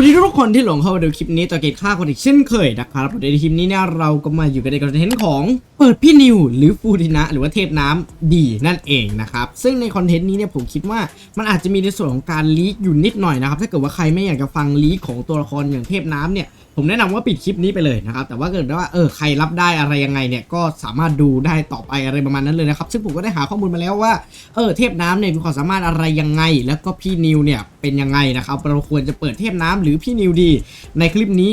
วัสดีทุกคนที่หลงเข้ามาดูคลิปนี้ต่อเกตค่าคนอีกเช่นเคยนะครับในคลิปนี้เนี่ยเราก็มาอยู่กันในคอนเทนต์ของเปิดพี่นิวหรือฟูดินะ หรือว่าเทพน้ำดีนั่นเองนะครับ ซึ่งในคอนเทนต์นี้เนี่ยผมคิดว่ามันอาจจะมีในส่วนของการลีกอยู่นิดหน่อยนะครับ ถ้าเกิดว่าใครไม่อยากจะฟังลีกของตัวละครอย่างเทพน้ำเนี่ยผมแนะนำว่าปิดคลิปนี้ไปเลยนะครับ แต่ว่าเกิดว่าเออใครรับได้อะไรยังไงเนี่ยก็สามารถดูได้ต่อไปอะไรประมาณนั้นเลยนะครับ ซึ่งผมก็ได้หาข้อมูลมาแล้วว่าเออเทพน้ำเนี่ยมีความสามารถอะไรยังไง แล้วก็พี่นิวเนี่ยเป็นยังไงนะครับเราควรจะเปิดเทพน้ำหรือพี่นิวดี ในคลิปนี้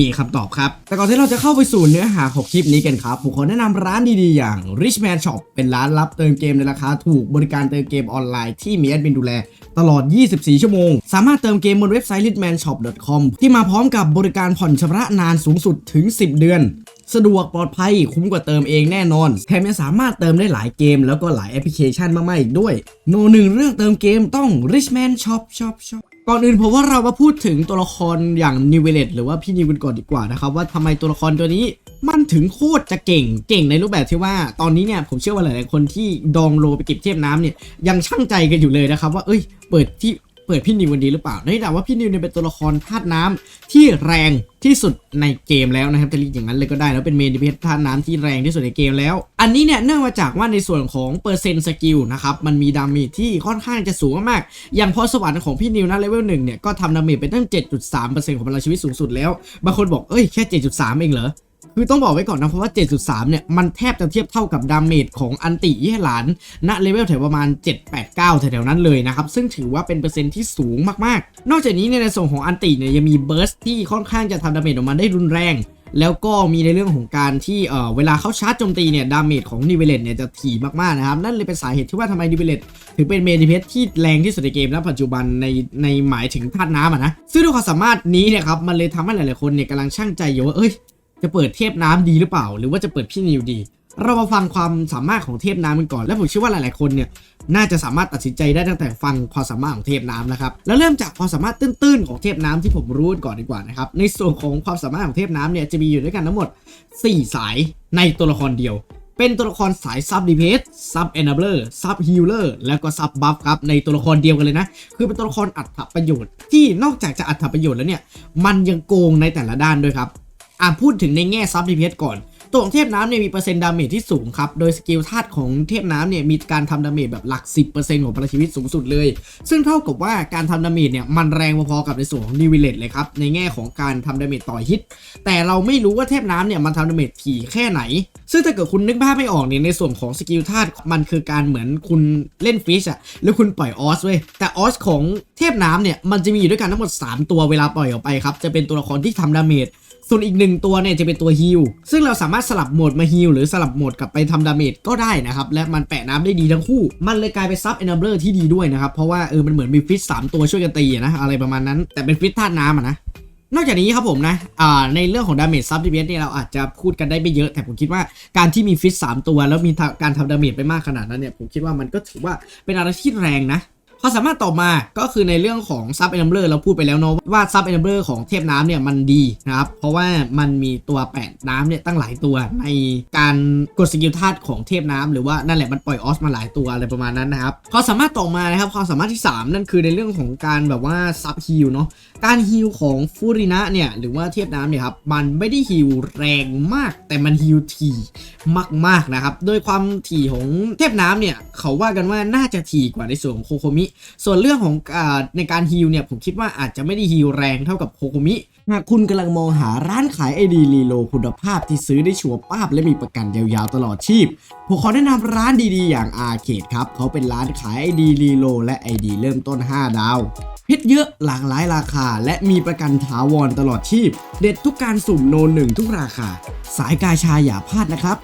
มีคำตอบครับ แต่ก่อนที่เราจะเข้าไปสู่เนื้อหาของคลิปนี้กันครับ ผมขอแนะนำร้านดีๆ อย่าง Richman Shop เป็นร้านรับเติมเกมในราคาถูกบริการเติมเกมออนไลน์ที่มีแอดมินดูแลตลอด 24 ชั่วโมง สามารถเติมเกมบนเว็บไซต์ richmanshop.com ที่มาพร้อมกับบริการผ่อนชำระนานสูงสุดถึง 10 เดือน สะดวกปลอดภัยคุ้มกว่าเติมเองแน่นอน แถมยังสามารถเติมได้หลายเกม แล้วก็หลายแอปพลิเคชันมากๆอีกด้วย โนหนึ่งเรื่องเติมเกมต้อง Richman Shop Shop Shop ก่อนอื่นผมว่าเรามาพูดถึงตัวละครอย่างนิวเวเลตหรือว่าพี่นิวกันก่อนดีกว่านะครับว่าทำไมตัวละครตัวนี้มันถึงโคตรจะเก่งเก่งในรูปแบบที่ว่า ตอนนี้เนี่ยผมเชื่อว่าหลายๆคนที่ดองโลไปเก็บเทียบน้ำเนี่ยยังช่างใจกันอยู่เลยนะครับว่าเอ้ย เปิดที่ เปิดพี่นิววันดีหรือเปล่าได้แต่ว่าพี่นิวเนี่ยเป็นตัวละครธาตุน้ำที่แรงที่สุดในเกมแล้วนะครับจะเรียกอย่างนั้นเลยก็ได้แล้วเป็นเมนดิเพทธาตุน้ำที่แรงที่สุดในเกมแล้ว อันนี้เนี่ยเนื่องมาจากว่าในส่วนของเปอร์เซ็นต์สกิลนะครับมันมีดาเมจที่ค่อนข้างจะสูงมาก อย่างพอสวรรค์ของพี่นิวนะเลเวลหนึ่งเนี่ยก็ทำดาเมจไปตั้ง 7.3%ของพลังชีวิตสูงสุดแล้วบางคนบอกเอ้ยแค่ 7.3 เองเหรอ คือต้องบอกไว้ก่อนนะเพราะว่า 7.3 เนี่ย มันแทบจะเทียบเท่ากับดาเมจของอันติเย่หลาน ณเลเวลแถวประมาณ 7 8 9 แถวๆนั้นเลยนะครับ ซึ่งถือว่าเป็นเปอร์เซ็นต์ที่สูงมากๆ นอกจากนี้ในส่วนของอันติเนี่ยยังมีเบิร์สที่ค่อนข้างจะทำดาเมจออกมาได้รุนแรง แล้วก็มีในเรื่องของการที่เอ่อเวลาเขาชาร์จโจมตีเนี่ยดาเมจของนิเวเลตเนี่ยจะถี่มากๆนะครับนั่นเลยเป็นสาเหตุที่ว่าทำไมนิเวเลตถึงเป็นเมดิเพสที่แรงที่สุดในเกมณปัจจุบันในในหมายถึงธาตุน้ำอะนะซึ่งด้วยความสามารถนี้เนี่ยครับมันเลยทำให้หลายๆคนเนี่ยกำลังช่างใจอยู่ว่าเอ้ย จะเปิดเทพน้ำดีหรือเปล่า หรือว่าจะเปิดพี่นิวดี เรามาฟังความสามารถของเทพน้ำกันก่อน และผมเชื่อว่าหลายๆคนเนี่ยน่าจะสามารถตัดสินใจได้ตั้งแต่ฟังความสามารถของเทพน้ำนะครับ แล้วเริ่มจากความสามารถตื้นๆของเทพน้ำที่ผมรู้ก่อนดีกว่านะครับ ในส่วนของความสามารถของเทพน้ำเนี่ยจะมีอยู่ด้วยกันทั้งหมด 4 สายในตัวละครเดียว เป็นตัวละครสายซับดีเพสซับเอนนาเบอร์ซับฮิลเลอร์แล้วก็ซับบัฟครับในตัวละครเดียวกันเลยนะ คือเป็นตัวละครอัตประโยชน์ ที่นอกจากจะอัตประโยชน์แล้วเนี่ย มันยังโกงในแต่ละด้านด้วยครับ อะพูดถึงในแง่ซับดีเพสก่อน ตัวของเทพน้ำเนี่ยมีเปอร์เซ็นต์ดาเมจที่สูงครับ โดยสกิลธาตุของเทพน้ำเนี่ยมีการทำดาเมจแบบหลัก 10%ของพลังชีวิตสูงสุดเลย ซึ่งเท่ากับว่าการทำดาเมจเนี่ยมันแรงพอๆกับในส่วนของนิวิเลตเลยครับ ในแง่ของการทำดาเมจต่อฮิต แต่เราไม่รู้ว่าเทพน้ำเนี่ยมันทำดาเมจถี่แค่ไหน ซึ่งถ้าเกิดคุณนึกภาพไม่ออกเนี่ยในส่วนของสกิลธาตุมันคือการเหมือนคุณเล่นฟิชอะแล้วคุณปล่อยออสเว้ยแต่ออสของเทพน้ำเนี่ยมันจะมีอยู่ด้วยกันทั้งหมด 3 ตัวเวลาปล่อยออกไปครับจะเป็นตัวละครที่ทำดาเมจ ส่วนอีกหนึ่งตัวเนี่ยจะเป็นตัวฮิลซึ่งเราสามารถสลับโหมดมาฮิลหรือสลับโหมดกลับไปทำดาเมจก็ได้นะครับ และมันแปะน้ำได้ดีทั้งคู่ มันเลยกลายเป็นซับเอนเบอร์ที่ดีด้วยนะครับ เพราะว่าเออมันเหมือนมีฟิตสามตัวช่วยกันตีนะอะไรประมาณนั้นแต่เป็นฟิตธาตุน้ำอะนะนอกจากนี้ครับผมนะอ่าในเรื่องของดาเมจซับดีเเนี่ยเราอาจจะพูดกันได้ไม่เยอะ แต่ผมคิดว่าการที่มีฟิต3ตัว แล้วมีการทำดาเมจไปมากขนาดนั้นเนี่ยผมคิดว่ามันก็ถือว่าเป็นอะไรที่แรงนะ ความสามารถต่อมาก็คือในเรื่องของซับเอ n น b เบอร์เราพูดไปแล้วเนาะว่าซับเอ n น b เบอร์ของเทพน้ำเนี่ยมันดีนะครับเพราะว่ามันมีตัวแปดน้ำเนี่ยตั้งหลายตัวในการกดสกิลธาตุของเทพน้ำหรือว่านั่นแหละมันปล่อยออสมาหลายตัวอะไรประมาณนั้นนะครับความสามารถต่อมานะครับความสามารถที่ 3 นั่นคือในเรื่องของการแบบว่าซับฮิลเนาะการฮิลของฟูรินะเนี่ยหรือว่าเทียบน้ำเนี่ยครับมันไม่ได้ฮิลแรงมาก แต่มันฮิลถี่มากๆนะครับโดยความถี่ของเทพน้ำเนี่ยเขาว่ากันว่าน่าจะถี่กว่าในส่วนของโคโคมิส่วนเรื่องของอในการฮิลเนี่ยผมคิดว่าอาจจะไม่ได้ฮิลแรงเท่ากับโคโคมิ หากคุณกำลังมองหาร้านขายไอดีรีโลคุณภาพที่ซื้อได้ชัวร์ป้าบและมีประกันยาวๆตลอดชีพ ผมขอแนะนำร้านดีๆ อย่างอาเคดครับ เขาเป็นร้านขายไอดีรีโลและไอดีเริ่มต้น 5 ดาวเพชรเยอะหลากหลายราคา และมีประกันถาวรตลอดชีพ เด็ดทุกการสุ่มโนนหนึ่งทุกราคา สายกาชาอย่าพลาดนะครับ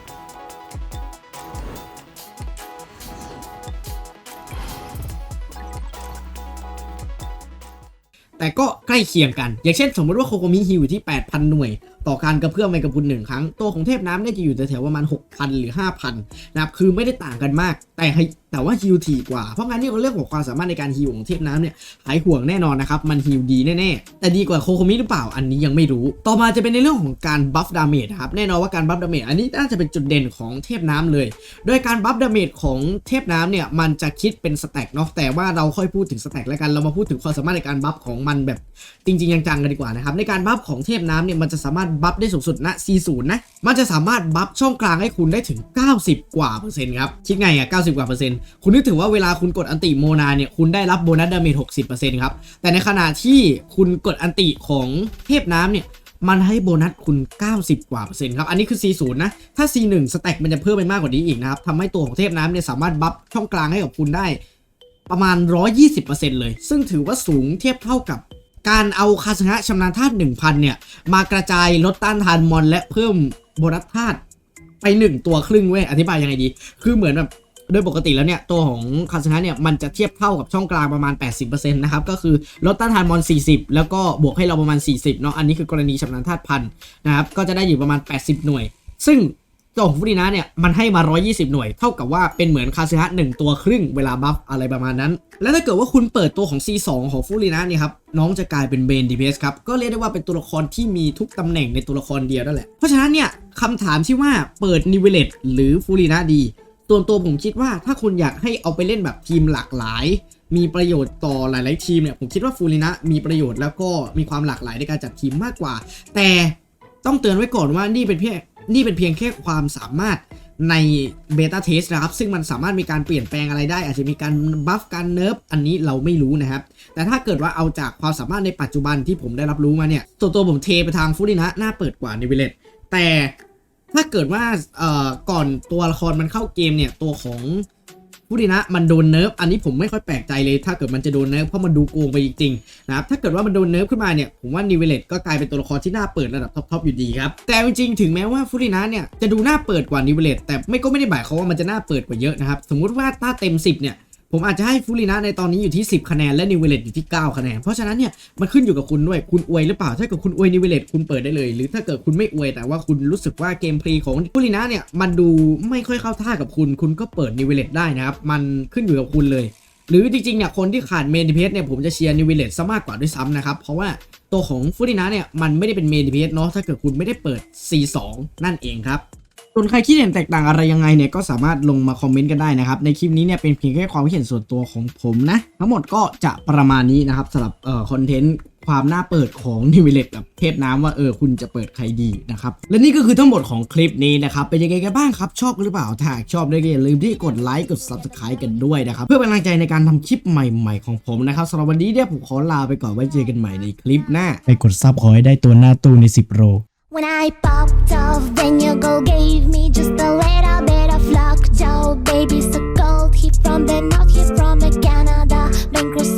แต่ก็ใกล้เคียงกัน อย่างเช่นสมมติว่าโคโกมิฮิวอยู่ที่ 8,000 หน่วย ต่อการกระเพื่อมไมกระพุนหนึ่งครั้ง ตัวของเทพน้ำเนี่ยจะอยู่แถวๆประมาณ 6,000 หรือ 5,000 นะครับ คือไม่ได้ต่างกันมาก แต่ให้ แต่ว่าฮิลถี่กว่า เพราะงั้นนี่เรื่องของความสามารถในการฮิลของเทพน้ำเนี่ยหายห่วงแน่นอนนะครับ มันฮิลดีแน่ๆ แต่ดีกว่าโคโคมิหรือเปล่าอันนี้ยังไม่รู้ ต่อมาจะเป็นในเรื่องของการบัฟดาเมจครับ แน่นอนว่าการบัฟดาเมจอันนี้น่าจะเป็นจุดเด่นของเทพน้ำเลย โดยการบัฟดาเมจของเทพน้ำเนี่ยมันจะคิดเป็นสแต็กเนาะ แต่ว่าเราค่อยพูดถึงสแต็กแล้วกัน เรามาพูดถึงความสามารถในการบัฟของมันแบบจริงๆจังๆกันดีกว่านะครับ ในการบัฟของเทพน้ำเนี่ยมันจะสามารถบัฟได้สูงสุดณ C0 นะ มันจะสามารถบัฟช่องกลางให้คุณได้ถึง 90 กว่าเปอร์เซ็นต์ครับ คิดไงอะ90 กว่าเปอร์เซ็นต์คุณนึกถึงว่าเวลาคุณกดอันติโมนาเนี่ยคุณได้รับโบนัสดาเมจ60%ครับ แต่ในขณะที่คุณกดอันติของเทพน้ำเนี่ยมันให้โบนัสคุณ 90 กว่าเปอร์เซ็นต์ครับ อันนี้คือ C0 นะ ถ้า C1 สแต็กมันจะเพิ่มไปมากกว่านี้อีกนะครับทำให้ตัวของเทพน้ำเนี่ยสามารถบัฟช่องกลางให้กับคุณได้ประมาณ 120%เลย ซึ่งถือว่าสูงเทียบเท่ากับการเอาคาสนะชำนาญธาตุ 1,000 เนี่ย มากระจายลดต้านทานมอน และเพิ่มโบนัสธาตุไป 1 ตัวครึ่งเว้ย อธิบายยังไงดี คือเหมือนแบบ โดยปกติแล้วเนี่ยตัวของคาสนะเนี่ยมันจะเทียบเท่ากับช่องกลางประมาณ 80%นะครับก็คือลดต้านทานมอน 40 แล้วก็บวกให้เราประมาณ 40เนาะอันนี้คือกรณีชำนาญธาตุพันนะครับก็จะได้อยู่ประมาณ 80 หน่วย ซึ่งตัวของฟูรินะเนี่ยมันให้มา 120 หน่วย เท่ากับว่าเป็นเหมือนคาสนะหนึ่งตัวครึ่งเวลาบัฟอะไรประมาณนั้น และถ้าเกิดว่าคุณเปิดตัวของ C2 ของฟูรินะเนี่ยครับน้องจะกลายเป็นเบนดีเพสครับก็เรียกได้ว่าเป็นตัวละครที่มีทุกตำแหน่งในตัวละครเดียวนั่นแหละ เพราะฉะนั้นเนี่ยคำถามที่ว่าเปิดนิเวเลตหรือฟูรินะดี ส่วนตัวผมคิดว่าถ้าคุณอยากให้เอาไปเล่นแบบทีมหลากหลาย มีประโยชน์ต่อหลาย ๆ ทีมเนี่ยผมคิดว่าฟูรินะมีประโยชน์แล้วก็มีความหลากหลายในการจัดทีมมากกว่า แต่ต้องเตือนไว้ก่อนว่านี่เป็นเพียงนี่เป็นเพียงแค่ความสามารถในเบต้าเทสนะครับ ซึ่งมันสามารถมีการเปลี่ยนแปลงอะไรได้ อาจจะมีการบัฟการเนิร์ฟอันนี้เราไม่รู้นะครับ แต่ถ้าเกิดว่าเอาจากความสามารถในปัจจุบันที่ผมได้รับรู้มาเนี่ย ตัวตัวผมเทไปทางฟูรินะน่าเปิดกว่าในวิเลตแต่ ถ้าเกิดว่าเอ่อก่อนตัวละครมันเข้าเกมเนี่ยตัวของผู้ดีนะมันโดนเนิร์ฟอันนี้ผมไม่ค่อยแปลกใจเลยถ้าเกิดมันจะโดนเนิร์ฟเพราะมันดูโกงไปจริงๆนะครับถ้าเกิดว่ามันโดนเนิร์ฟขึ้นมาเนี่ยผมว่านิเวเลตก็กลายเป็นตัวละครที่น่าเปิดระดับท็อปๆอยู่ดีครับแต่จริงๆถึงแม้ว่าฟูรินะเนี่ยจะดูน่าเปิดกว่านิเวเลตแต่ไม่ก็ไม่ได้หมายความว่ามันจะน่าเปิดกว่าเยอะนะครับสมมุติว่าถ้าเต็ม 10เนี่ย ผมอาจจะให้ฟูรินะในตอนนี้อยู่ที่ 10 คะแนน และนิเวเลตอยู่ที่ 9 คะแนน เพราะฉะนั้นเนี่ยมันขึ้นอยู่กับคุณด้วยคุณอวยหรือเปล่า ถ้าเกิดคุณอวยนิเวเลตคุณเปิดได้เลย หรือถ้าเกิดคุณไม่อวยแต่ว่าคุณรู้สึกว่าเกมพลย์ของฟูรินะเนี่ยมันดูไม่ค่อยเข้าท่ากับคุณ คุณก็เปิดนิเวเลตได้นะครับมันขึ้นอยู่กับคุณเลย หรือจริงๆเนี่ยคนที่ขาดเมนเพสเนี่ยผมจะเชียร์นิเวเลตซะมากกว่าด้วยซ้ำนะครับเพราะว่าตัวของฟูรินะเนี่ยมันไม่ได้เป็นเมนเพสเนาะถ้าเกิดคุณไม่ได้เปิด C2 นั่นเองครับ ส่วนใครคิดเห็นแตกต่างอะไรยังไงเนี่ยก็สามารถลงมาคอมเมนต์กันได้นะครับ ในคลิปนี้เนี่ยเป็นเพียงแค่ความคิดเห็นส่วนตัวของผมนะ ทั้งหมดก็จะประมาณนี้นะครับสำหรับเอ่อคอนเทนต์ความน่าเปิดของนิวิเลตกับเทพน้ำว่าเออคุณจะเปิดใครดีนะครับ และนี่ก็คือทั้งหมดของคลิปนี้นะครับ เป็นยังไงกันบ้างครับ ชอบหรือเปล่าถ้าชอบได้ก็อย่าลืมที่กดไลค์กด subscribe กันด้วยนะครับ เพื่อเป็นกำลังใจในการทำคลิปใหม่ๆของผมนะครับสำหรับวันนี้เนี่ยผมขอลาไปก่อนไว้เจอกันใหม่ในคลิปหน้าไปกดซับขอให้ได้ตัวหน้าตู้ใน 10 โร When I popped off, then your girl gave me just a little bit of luck. Joe, baby, so cold. He from the north, he from the Canada. Been cruising